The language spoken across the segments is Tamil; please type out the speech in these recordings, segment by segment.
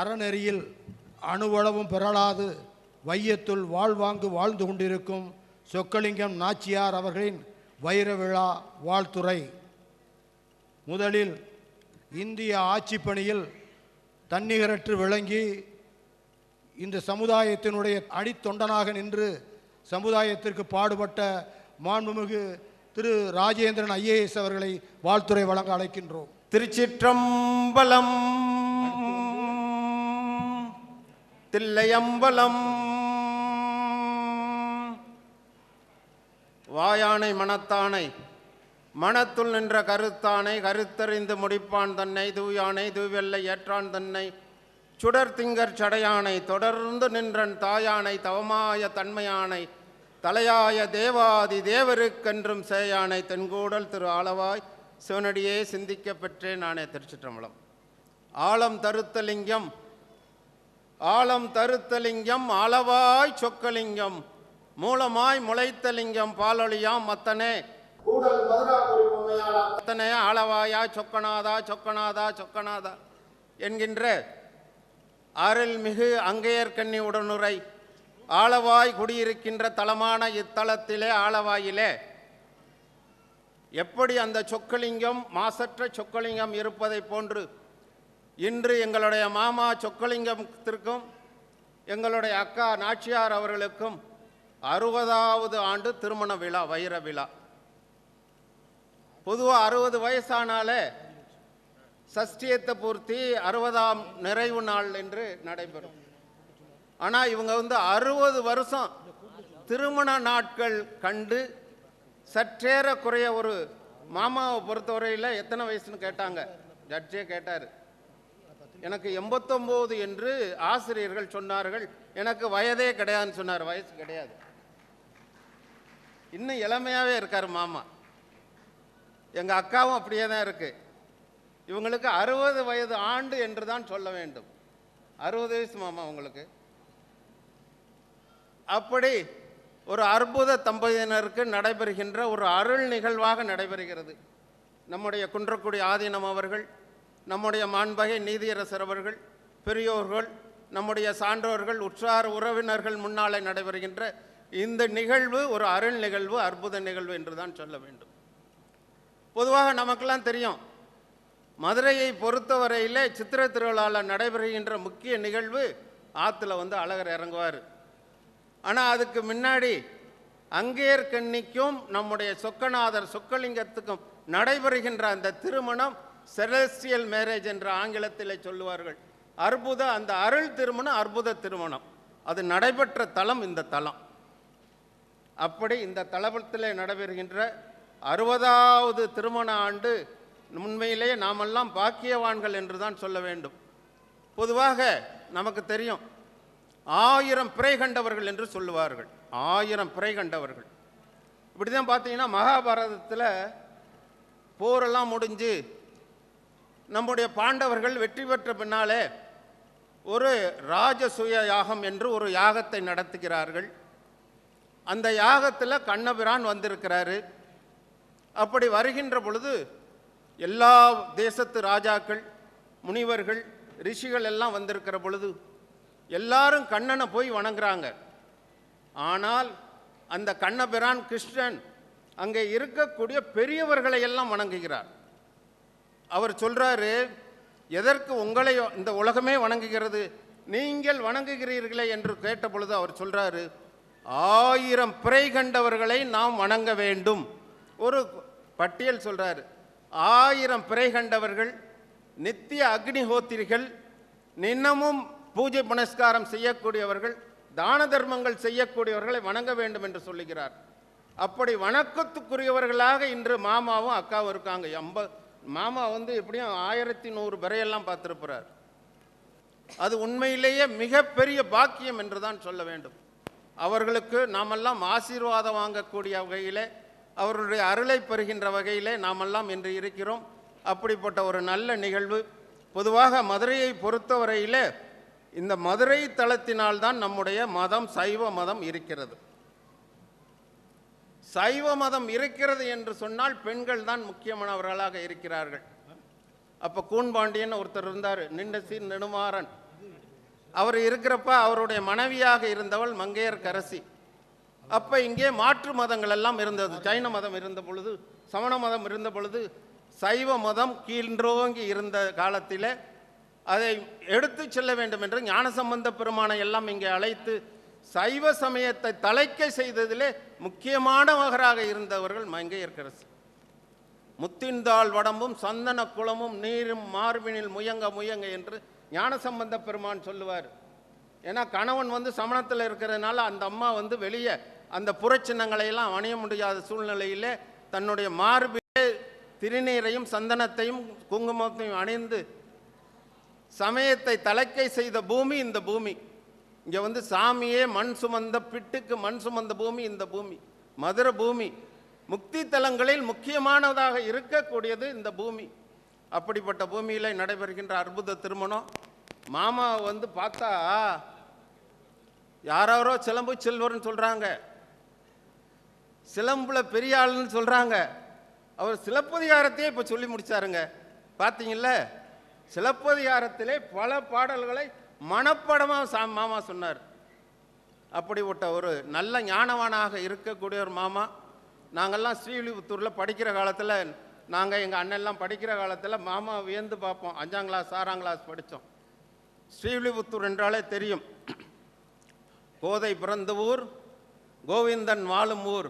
அறநெறியில் அணுவளவும் பெறலாது. வையத்துள் வாழ்வாங்கு வாழ்ந்து கொண்டிருக்கும் சொக்கலிங்கம் நாச்சியார் அவர்களின் வைர விழா வாழ்த்துறை. முதலில் இந்திய ஆட்சி பணியில் தன்னிகரற்று விளங்கி இந்த சமுதாயத்தினுடைய அடித்தொண்டனாக நின்று சமுதாயத்திற்கு பாடுபட்ட மாண்புமிகு திரு ராஜேந்திரன் ஐஏஎஸ் அவர்களை வாழ்த்துறை வழங்க அழைக்கின்றோம். திருச்சிற்றம்பலம் தில்லையம்பலம். வாயானை மனத்தானை மனத்துள் நின்ற கருத்தானை கருத்தறிந்து முடிப்பான் தன்னை தூயானை தூவெல்லை ஏற்றான் தன்னை. சுடர் திங்கர் சடையானை தொடர்ந்து நின்றன் தாயானை தவமாய தன்மையானை. தலையாய தேவாதி தேவருக்கென்றும் சேயானை தென்கூடல் திரு ஆளவாய் சிவனடியே சிந்திக்க பெற்றேன் நானே திருச்சிற்றம்பலம். ஆழம் தருத்தலிங்கம் ஆழம் தருத்தலிங்கம் அளவாய் சொக்கலிங்கம் மூலமாய் முளைத்தலிங்கம் பாலொழியாம் மத்தனே. மத்தனே ஆளவாயா சொக்கநாதா சொக்கநாதா சொக்கநாதா என்கின்ற அருள்மிகு அங்கையர்கண்ணி உடனுரை. ஆளவாய் குடியிருக்கின்ற தலமான இத்தலத்திலே ஆளவாயிலே எப்படி அந்த சொக்கலிங்கம் மாசற்ற சொக்கலிங்கம் இருப்பதை போன்று இன்று எங்களுடைய மாமா சொக்கலிங்கத்திற்கும் எங்களுடைய அக்கா நாச்சியார் அவர்களுக்கும் அறுபதாவது ஆண்டு திருமண விழா வைர விழா. பொதுவாக அறுபது வயசானாலே சஷ்டியத்தை பூர்த்தி அறுபதாம் நிறைவு நாள் என்று நடைபெறும். ஆனால் இவங்க வந்து அறுபது வருஷம் திருமண நாட்கள் கண்டு சற்றேற குறைய ஒரு மாமாவை பொறுத்தவரையில் எத்தனை வயசுன்னு கேட்டாங்க. ஜட்ஜே கேட்டார். எனக்கு எண்பத்தொம்போது என்று ஆசிரியர்கள் சொன்னார்கள். எனக்கு வயதே கிடையாதுன்னு சொன்னார். வயசு கிடையாது. இன்னும் இளமையாகவே இருக்கார் மாமா. எங்கள் அக்காவும் அப்படியே தான் இருக்குது இவங்களுக்கு அறுபது வயது ஆண்டு என்று தான் சொல்ல வேண்டும். அறுபது வயசு மாமா உங்களுக்கு. அப்படி ஒரு அற்புத தம்பதியினருக்கு நடைபெறுகின்ற ஒரு அருள் நிகழ்வாக நடைபெறுகிறது. நம்முடைய குன்றக்குடி ஆதீனம் அவர்கள் நம்முடைய மாண்பகை நீதியரசர் அவர்கள் பெரியோர்கள் நம்முடைய சான்றோர்கள் உற்றார் உறவினர்கள் முன்னாலே நடைபெறுகின்ற இந்த நிகழ்வு ஒரு அருள் நிகழ்வு அற்புத நிகழ்வு என்று தான் சொல்ல வேண்டும். பொதுவாக நமக்கெல்லாம் தெரியும் மதுரையை பொறுத்தவரையிலே சித்திர திருவிழாவில் நடைபெறுகின்ற முக்கிய நிகழ்வு ஆற்றுல வந்து அழகர் இறங்குவார். ஆனால் அதுக்கு முன்னாடி அங்கேயர்கன்னிக்கும் நம்முடைய சொக்கநாதர் சொக்கலிங்கத்துக்கும் நடைபெறுகின்ற அந்த திருமணம் செலஸ்டியல் மேரேஜ் என்ற ஆங்கிலத்தில் சொல்லுவார்கள். அற்புத அந்த அருள் திருமணம் அற்புத திருமணம். அது நடைபெற்ற தலம் இந்த தலம். அப்படி இந்த தளபத்தில் நடைபெறுகின்ற அறுபதாவது திருமண ஆண்டு உண்மையிலேயே நாமெல்லாம் பாக்கியவான்கள் என்று தான் சொல்ல வேண்டும். பொதுவாக நமக்கு தெரியும் ஆயிரம் பிறை கண்டவர்கள் என்று சொல்லுவார்கள். ஆயிரம் பிறை கண்டவர்கள். இப்படி தான் பார்த்தீங்கன்னா மகாபாரதத்தில் போரெல்லாம் முடிஞ்சு நம்முடைய பாண்டவர்கள் வெற்றி பெற்ற பின்னாலே ஒரு ராஜசுய யாகம் என்று ஒரு யாகத்தை நடத்துகிறார்கள். அந்த யாகத்தில் கண்ணபிரான் வந்திருக்கிறாரு. அப்படி வருகின்ற பொழுது எல்லா தேசத்து ராஜாக்கள் முனிவர்கள் ரிஷிகள் எல்லாம் வந்திருக்கிற பொழுது எல்லாரும் கண்ணனை போய் வணங்குறாங்க. ஆனால் அந்த கண்ணபிரான் கிருஷ்ணன் அங்கே இருக்கக்கூடிய பெரியவர்களை எல்லாம் வணங்குகிறார். அவர் சொல்கிறாரு எதற்கு உங்களை இந்த உலகமே வணங்குகிறது? நீங்கள் வணங்குகிறீர்களே என்று கேட்டபொழுது அவர் சொல்கிறாரு ஆயிரம் பிறை கண்டவர்களை நாம் வணங்க வேண்டும். ஒரு பட்டியல் சொல்கிறார் ஆயிரம் பிறை கண்டவர்கள் நித்திய அக்னிஹோத்திரிகள் நின்னமும் பூஜை புனஸ்காரம் செய்யக்கூடியவர்கள் தான தர்மங்கள் செய்யக்கூடியவர்களை வணங்க வேண்டும் என்று சொல்லுகிறார். அப்படி வணக்கத்துக்குரியவர்களாக இன்று மாமாவும் அக்காவும் இருக்காங்க. எண்ப மாமா வந்து எப்படியும் ஆயிரத்தி நூறு பிறையெல்லாம் பார்த்துருப்பார் அது உண்மையிலேயே மிகப்பெரிய பாக்கியம் என்று தான் சொல்ல வேண்டும். அவர்களுக்கு நாமெல்லாம் ஆசீர்வாதம் வாங்கக்கூடிய வகையிலே அவருடைய அருளை பெறுகின்ற வகையிலே நாமெல்லாம் இன்று இருக்கிறோம். அப்படிப்பட்ட ஒரு நல்ல நிகழ்வு. பொதுவாக மதுரையை பொறுத்தவரையிலே இந்த மதுரை தளத்தினால்தான் நம்முடைய மதம் சைவ மதம் இருக்கிறது. சைவ மதம் இருக்கிறது என்று சொன்னால் பெண்கள் தான் முக்கியமானவர்களாக இருக்கிறார்கள். அப்போ கூன்பாண்டியன் ஒருத்தர் இருந்தார் நின்னசி நெடுமாறன். அவர் இருக்கிறப்ப அவருடைய மனைவியாக இருந்தவள் மங்கையர் கரசி. அப்போ இங்கே மாற்று மதங்கள் எல்லாம் இருந்தது. ஜைன மதம் இருந்த பொழுது சமண மதம் இருந்த பொழுது சைவ மதம் கீழ்ன்றோங்கி இருந்த காலத்திலே அதை எடுத்து செல்ல வேண்டும் என்று ஞானசம்பந்த பெருமானை எல்லாம் இங்கே அழைத்து சைவ சமயத்தை தலைக்க செய்ததிலே முக்கியமானவராக இருந்தவர்கள் மங்கையர்க்கரசி முத்தின்தாள் வடம்பும் சந்தன குளமும் நீரும் மார்பினில் முயங்க முயங்க என்று ஞானசம்பந்த பெருமான் சொல்லுவார். ஏன்னா கணவன் வந்து சமணத்தில் இருக்கிறதுனால அந்த அம்மா வந்து வெளியே அந்த புறச்சின்னங்களை எல்லாம் அணிய முடியாத சூழ்நிலையிலே தன்னுடைய மார்பிலே திருநீரையும் சந்தனத்தையும் குங்குமத்தையும் அணிந்து சமயத்தை தலைக்கை செய்த பூமி இந்த பூமி. இங்கே வந்து சாமியே மண் சுமந்த பிட்டுக்கு மண் சுமந்த பூமி இந்த பூமி. மதுர பூமி. முக்தி தலங்களில் முக்கியமானதாக இருக்கக்கூடியது இந்த பூமி. அப்படிப்பட்ட பூமியில் நடைபெறுகின்ற அற்புத திருமணம். மாமா வந்து பார்த்தா யாரோ சிலம்பு செல்வர்னு சொல்கிறாங்க சிலம்புல பெரிய ஆளுன்னு சொல்கிறாங்க அவர் சிலப்பதிகாரத்தையே இப்போ சொல்லி முடித்தாருங்க பார்த்தீங்கள சிலப்பதிகாரத்திலே பல பாடல்களை மனப்படமாக சா மாமா சொன்னார். அப்படிப்பட்ட ஒரு நல்ல ஞானவானாக இருக்கக்கூடிய ஒரு மாமா. நாங்கள்லாம் ஸ்ரீவில்லிபுத்தூரில் படிக்கிற காலத்தில் நாங்கள் எங்கள் அண்ணெல்லாம் படிக்கிற காலத்தில் மாமா வியந்து பார்ப்போம். அஞ்சாம் கிளாஸ் ஆறாம் கிளாஸ் படித்தோம் ஸ்ரீவில்லிபுத்தூர் என்றாலே தெரியும். கோதை பிறந்த ஊர் கோவிந்தன் வாழும் ஊர்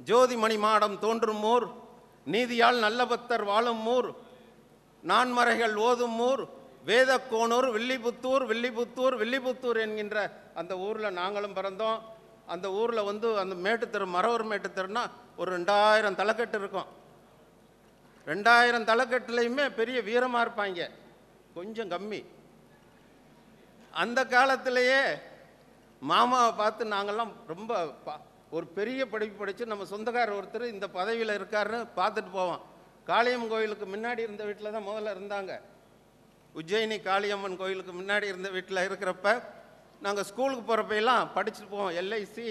ஜோதிமணி மாடம் தோன்றும் ஊர் நீதியால் நல்லபக்தர் வாழும் ஊர் நான்மறைகள் ஓதும் ஊர் வேதக்கோனூர் வில்லிபுத்தூர் வில்லிபுத்தூர் வில்லிபுத்தூர் என்கின்ற அந்த ஊரில் நாங்களும் பிறந்தோம். அந்த ஊரில் வந்து அந்த மேட்டுத்தெரு மரவர் மேட்டுத்தெருனா ஒரு ரெண்டாயிரம் தலைக்கட்டு இருக்கும். ரெண்டாயிரம் தலைக்கட்டுலையுமே பெரிய வீரமாக இருப்பாங்க. கொஞ்சம் கம்மி. அந்த காலத்திலேயே மாமாவை பார்த்து நாங்கள்லாம் ரொம்ப பா- ஒரு பெரிய படிப்பு படித்து நம்ம சொந்தக்காரர் ஒருத்தர் இந்த பதவியில் இருக்காருன்னு பார்த்துட்டு போவோம். காளியம்மன் கோயிலுக்கு முன்னாடி இருந்த வீட்டில் தான் முதல்ல இருந்தாங்க. உஜ்ஜயினி காளியம்மன் கோயிலுக்கு முன்னாடி இருந்த வீட்டில் இருக்கிறப்ப நாங்கள் ஸ்கூலுக்கு போகிறப்ப எல்லாம் படிச்சுட்டு போவோம் எல்ஐசி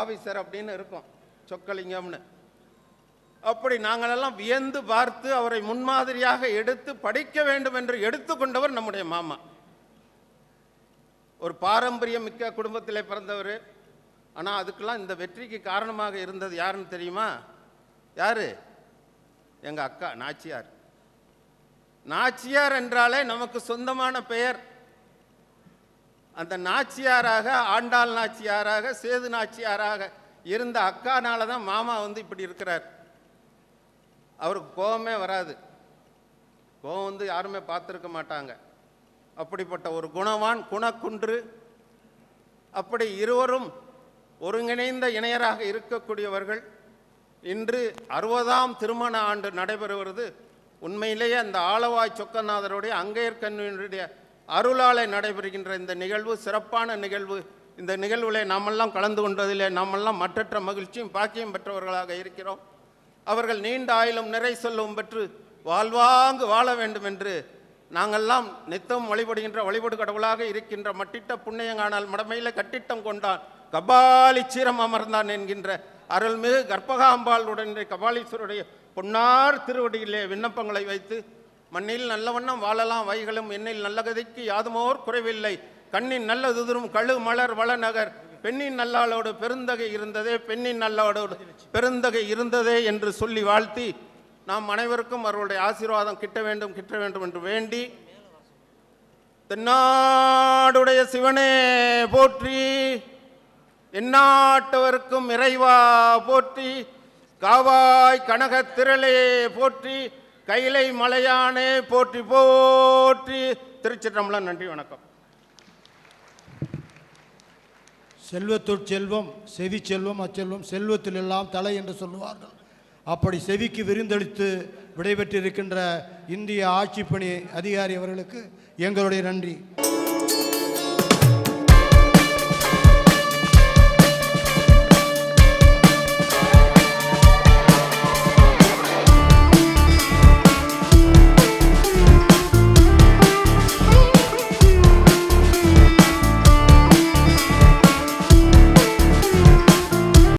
ஆஃபீஸர் அப்படின்னு இருக்கோம் சொக்கலிங்கம்னு. அப்படி நாங்களெல்லாம் வியந்து பார்த்து அவரை முன்மாதிரியாக எடுத்து படிக்க வேண்டும் என்று எடுத்துக்கொண்டவர் நம்முடைய மாமா. ஒரு பாரம்பரியம் மிக்க குடும்பத்தில் பிறந்தவர். ஆனால் அதுக்கெல்லாம் இந்த வெற்றிக்கு காரணமாக இருந்தது யாருன்னு தெரியுமா? யார்? எங்கள் அக்கா நாச்சியார். நாச்சியார் என்றாலே நமக்கு சொந்தமான பெயர். அந்த நாச்சியாராக ஆண்டாள் நாச்சியாராக சேது நாச்சியாராக இருந்த அக்கானால தான் மாமா வந்து இப்படி இருக்கிறார். அவருக்கு கோபமே வராது. கோபம் வந்து யாருமே பார்த்துருக்க மாட்டாங்க. அப்படிப்பட்ட ஒரு குணவான் குணக்குன்று அப்படி இருவரும் ஒருங்கிணைந்த இணையராக இருக்கக்கூடியவர்கள். இன்று அறுபதாம் திருமண ஆண்டு நடைபெறுவது உண்மையிலேயே அந்த ஆளவாய் சொக்கநாதருடைய அங்கையர்கண்ணுடைய அருளாலே நடைபெறுகின்ற இந்த நிகழ்வு சிறப்பான நிகழ்வு. இந்த நிகழ்வில் நாமெல்லாம் கலந்து கொண்டதிலே நாமெல்லாம் மற்றற்ற மகிழ்ச்சியும் பாக்கியம் பெற்றவர்களாக இருக்கிறோம். அவர்கள் நீண்ட ஆயிலும் நிறை செல்லும் பெற்று வாழ்வாங்கு வாழ வேண்டும் என்று நாங்கள்லாம் நித்தம் வழிபடுகின்ற வழிபடு கடவுளாக இருக்கின்ற மட்டிட்ட புண்ணியங்கானால் மடமையில் கட்டிட்டம் கொண்டான். கபாலி சீரம் அமர்ந்தான் என்கின்ற அருள்மிகு கற்பகாம்பாளுடன் கபாலீஸ்வருடைய பொன்னார் திருவடியிலே விண்ணப்பங்களை வைத்து மண்ணில் நல்லவண்ணம் வாழலாம் வைகளும் எண்ணில் நல்ல கதைக்கு யாதுமோர் குறைவில்லை. கண்ணின் நல்ல துதுரும் கழு மலர் வளநகர் பெண்ணின் நல்லாளோடு பெருந்தகை இருந்ததே பெண்ணின் நல்லாளோடு பெருந்தகை இருந்ததே என்று சொல்லி வாழ்த்தி நாம் அனைவருக்கும் அவர்களுடைய ஆசீர்வாதம் கிட்ட வேண்டும் கிட்ட வேண்டும் என்று வேண்டி தென்னாடுடைய சிவனே போற்றி எந்நாட்டவர்க்கும் இறைவா போற்றி காவாய் கனகத் திரளே போற்றி கைலை மலையானே போற்றி போற்றி. திருச்சிற்றம்பலம் நன்றி வணக்கம். செல்வத்துள் செல்வம் செவி செல்வம் அச்செல்வம் செல்வத்தில் எல்லாம் தலை என்று சொல்லுவார்கள். அப்படி செவிக்கு விருந்தளித்து விடைபெற்றிருக்கின்ற இந்திய ஆட்சிப்பணி அதிகாரி அவர்களுக்கு எங்களுடைய நன்றி.